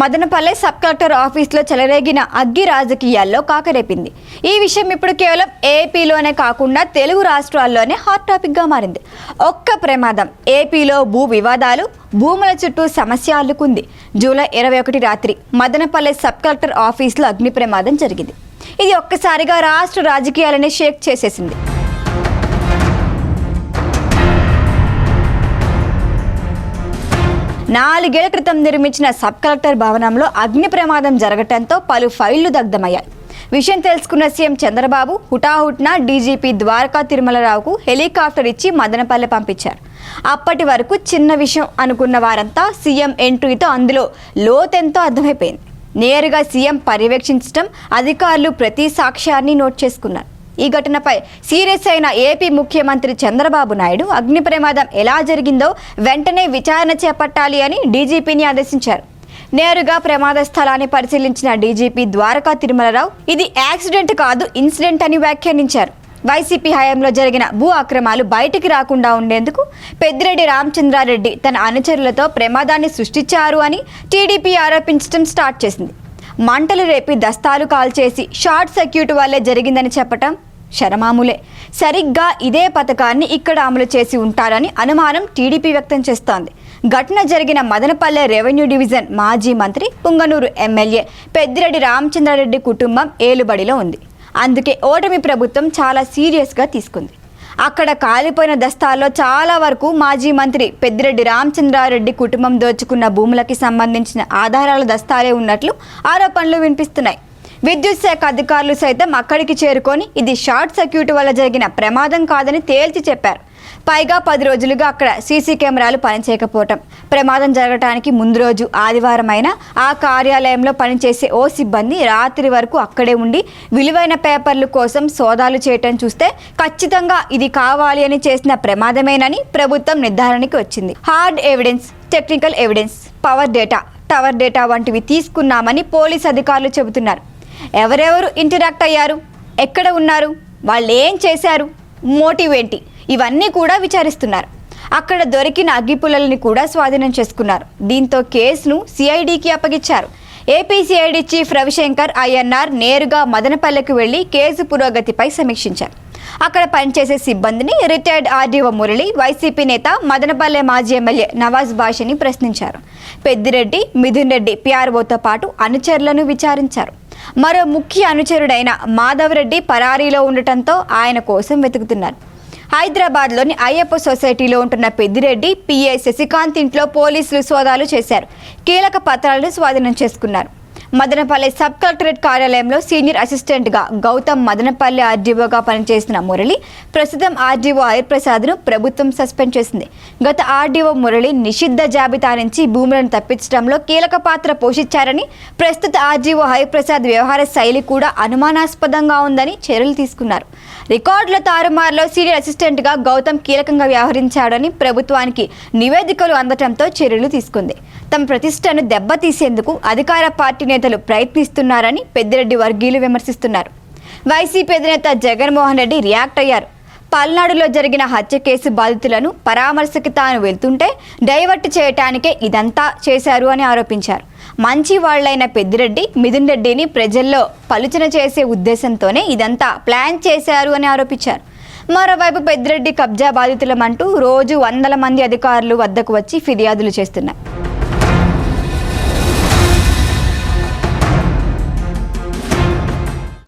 Madanapalle sub collector ఆఫీస్లో చెలరేగిన అగ్గి రాజకీయాల్లో కాకరేపింది. ఈ విషయం ఇప్పుడు కేవలం ఏపీలోనే కాకుండా తెలుగు రాష్ట్రాల్లోనే హాట్ టాపిక్గా మారింది. ఒక్క ప్రమాదం ఏపీలో భూ వివాదాలు భూముల చుట్టూ సమస్య అల్లుకుంది. జూలై ఇరవై ఒకటి రాత్రి మదనపల్లె సబ్ కలెక్టర్ ఆఫీస్లో అగ్ని ప్రమాదం జరిగింది. ఇది ఒక్కసారిగా రాష్ట్ర రాజకీయాలనే షేక్ చేసేసింది. నాలుగేళ్ళ క్రితం నిర్మించిన సబ్ కలెక్టర్ భవనంలో అగ్ని ప్రమాదం జరగటంతో పలు ఫైళ్ళు దగ్ధమయ్యాయి. విషయం తెలుసుకున్న సీఎం చంద్రబాబు హుటాహుట్న డీజీపీ ద్వారకా తిరుమలరావుకు హెలికాప్టర్ ఇచ్చి మదనపల్లె పంపించారు. అప్పటి వరకు చిన్న విషయం అనుకున్న వారంతా సీఎం ఎంట్రీతో అందులో లోతెంతో అర్థమైపోయింది. నేరుగా సీఎం పర్యవేక్షించడం అధికారులు ప్రతి సాక్ష్యాన్ని నోట్ చేసుకున్నారు. ఈ ఘటనపై సీరియస్ అయిన ఏపీ ముఖ్యమంత్రి చంద్రబాబు నాయుడు అగ్ని ప్రమాదం ఎలా జరిగిందో వెంటనే విచారణ చేపట్టాలి అని డీజీపీని ఆదేశించారు. నేరుగా ప్రమాద స్థలాన్ని పరిశీలించిన డీజీపీ ద్వారకా తిరుమలరావు ఇది యాక్సిడెంట్ కాదు ఇన్సిడెంట్ అని వ్యాఖ్యానించారు. వైసీపీ హయాంలో జరిగిన భూ అక్రమాలు బయటికి రాకుండా ఉండేందుకు పెద్దిరెడ్డి రామచంద్రారెడ్డి తన అనుచరులతో ప్రమాదాన్ని సృష్టించారు అని టీడీపీ ఆరోపించడం స్టార్ట్ చేసింది. మంటలు రేపి దస్తాలు కాల్చేసి షార్ట్ సర్క్యూట్ వల్లే జరిగిందని చెప్పటం శరమాములే. సరిగ్గా ఇదే పథకాన్ని ఇక్కడ అమలు చేసి ఉంటారని అనుమానం టీడీపీ వ్యక్తం చేస్తోంది. ఘటన జరిగిన మదనపల్లె రెవెన్యూ డివిజన్ మాజీ మంత్రి పుంగనూరు ఎమ్మెల్యే పెద్దిరెడ్డి రామచంద్రారెడ్డి కుటుంబం ఏలుబడిలో ఉంది. అందుకే ఓటమి ప్రభుత్వం చాలా సీరియస్గా తీసుకుంది. అక్కడ కాలిపోయిన దస్తాల్లో చాలా వరకు మాజీ మంత్రి పెద్దిరెడ్డి రామచంద్రారెడ్డి కుటుంబం దోచుకున్న భూములకి సంబంధించిన ఆధారాల దస్తాలే ఉన్నట్లు ఆరోపణలు వినిపిస్తున్నాయి. విద్యుత్ శాఖ అధికారులు సైతం అక్కడికి చేరుకొని ఇది షార్ట్ సర్క్యూట్ వల్ల జరిగిన ప్రమాదం కాదని తేల్చి చెప్పారు. పైగా పది రోజులుగా అక్కడ సీసీ కెమెరాలు పనిచేయకపోవటం. ప్రమాదం జరగటానికి ముందు రోజు ఆదివారం అయినా ఆ కార్యాలయంలో పనిచేసే ఓ సిబ్బంది రాత్రి వరకు అక్కడే ఉండి విలువైన పేపర్ల కోసం సోదాలు చేయటం చూస్తే ఖచ్చితంగా ఇది కావాలి అని చేసిన ప్రమాదమేనని ప్రభుత్వం నిర్ధారణకి వచ్చింది. Hard evidence technical evidence power data tower data వంటివి తీసుకున్నామని పోలీస్ అధికారులు చెబుతున్నారు. ఎవరెవరు ఇంటరాక్ట్ అయ్యారు? ఎక్కడ ఉన్నారు? వాళ్ళు ఏం చేశారు? మోటివ్ ఏంటి ఇవన్నీ కూడా విచారిస్తున్నారు. అక్కడ దొరికిన అగ్గిపుల్లల్ని కూడా స్వాధీనం చేసుకున్నారు. దీంతో కేసును సిఐడికి అప్పగించారు. ఏపీ సిఐడి చీఫ్ రవిశంకర్ ఐఎన్ఆర్ నేరుగా మదనపల్లెకు వెళ్ళి కేసు పురోగతిపై సమీక్షించారు. అక్కడ పనిచేసే సిబ్బందిని రిటైర్డ్ ఆర్డీఓ మురళి వైసీపీ నేత మదనపల్లె మాజీ ఎమ్మెల్యే నవాజ్ బాషని ప్రశ్నించారు. పెద్దిరెడ్డి మిథున్ రెడ్డి పిఆర్ఓతో పాటు అనుచరులను విచారించారు. మరో ముఖ్య అనుచరుడైన మాధవరెడ్డి పరారీలో ఉండటంతో ఆయన కోసం వెతుకుతున్నారు. హైదరాబాద్లోని అయ్యప్ప సొసైటీలో ఉంటున్న పెద్దిరెడ్డి పిఏ శశికాంత్ ఇంట్లో పోలీసులు సోదాలు చేశారు. కీలక పత్రాలను స్వాధీనం చేసుకున్నారు. మదనపల్లి సబ్ కలెక్టరేట్ కార్యాలయంలో సీనియర్ అసిస్టెంట్గా గౌతమ్ మదనపల్లి ఆర్డీఓగా పనిచేసిన మురళి ప్రస్తుతం ఆర్డీఓ హరిప్రసాద్ను ప్రభుత్వం సస్పెండ్ చేసింది. గత ఆర్డీఓ మురళి నిషిద్ధ జాబితా నుంచి భూములను తప్పించడంలో కీలక పాత్ర పోషించారని ప్రస్తుత ఆర్డీఓ హరిప్రసాద్ వ్యవహార శైలి కూడా అనుమానాస్పదంగా ఉందని చర్యలు తీసుకున్నారు. రికార్డుల తారుమారులో సీనియర్ అసిస్టెంట్గా గౌతమ్ కీలకంగా వ్యవహరించాడని ప్రభుత్వానికి నివేదికలు అందటంతో చర్యలు తీసుకుంది. తమ ప్రతిష్టను దెబ్బతీసేందుకు అధికార పార్టీ నేతలు ప్రయత్నిస్తున్నారని పెద్దిరెడ్డి వర్గీయులు విమర్శిస్తున్నారు. వైసీపీ అధినేత జగన్మోహన్ రెడ్డి రియాక్ట్ అయ్యారు. పల్నాడులో జరిగిన హత్య కేసు బాధితులను పరామర్శకి తాను వెళ్తుంటే డైవర్ట్ చేయటానికే ఇదంతా చేశారు అని ఆరోపించారు. మంచి వాళ్ళైన పెద్దిరెడ్డి మిథున్ రెడ్డిని ప్రజల్లో పలుచన చేసే ఉద్దేశంతోనే ఇదంతా ప్లాన్ చేశారు అని ఆరోపించారు. మరోవైపు పెద్దిరెడ్డి కబ్జా బాధితులమంటూ రోజు వందల మంది అధికారులు వద్దకు వచ్చి ఫిర్యాదులు చేస్తున్నారు